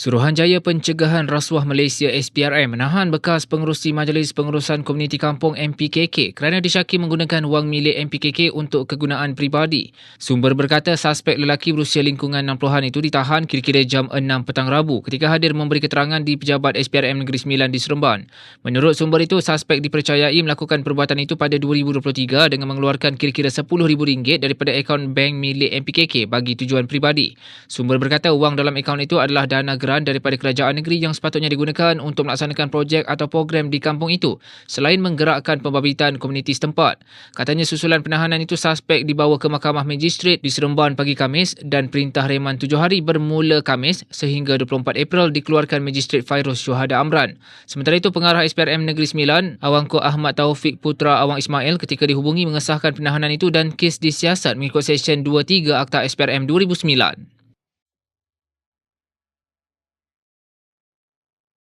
Suruhanjaya Pencegahan Rasuah Malaysia SPRM menahan bekas pengerusi Majlis Pengurusan Komuniti Kampung MPKK kerana disyaki menggunakan wang milik MPKK untuk kegunaan pribadi. Sumber berkata suspek lelaki berusia lingkungan 60-an itu ditahan kira-kira jam 6 petang Rabu ketika hadir memberi keterangan di pejabat SPRM Negeri Sembilan di Seremban. Menurut sumber itu, suspek dipercayai melakukan perbuatan itu pada 2023 dengan mengeluarkan kira-kira RM10,000 daripada akaun bank milik MPKK bagi tujuan pribadi. Sumber berkata wang dalam akaun itu adalah dana anggaran daripada kerajaan negeri yang sepatutnya digunakan untuk melaksanakan projek atau program di kampung itu selain menggerakkan pembabitan komuniti setempat. Katanya susulan penahanan itu suspek dibawa ke Mahkamah Magistrat di Seremban pagi Kamis dan perintah reman tujuh hari bermula Kamis sehingga 24 April dikeluarkan Magistrat Fairuz Syuhada Amran. Sementara itu pengarah SPRM Negeri Sembilan, Awangko Ahmad Taufik Putra Awang Ismail ketika dihubungi mengesahkan penahanan itu dan kes disiasat mengikut Seksyen 23 Akta SPRM 2009.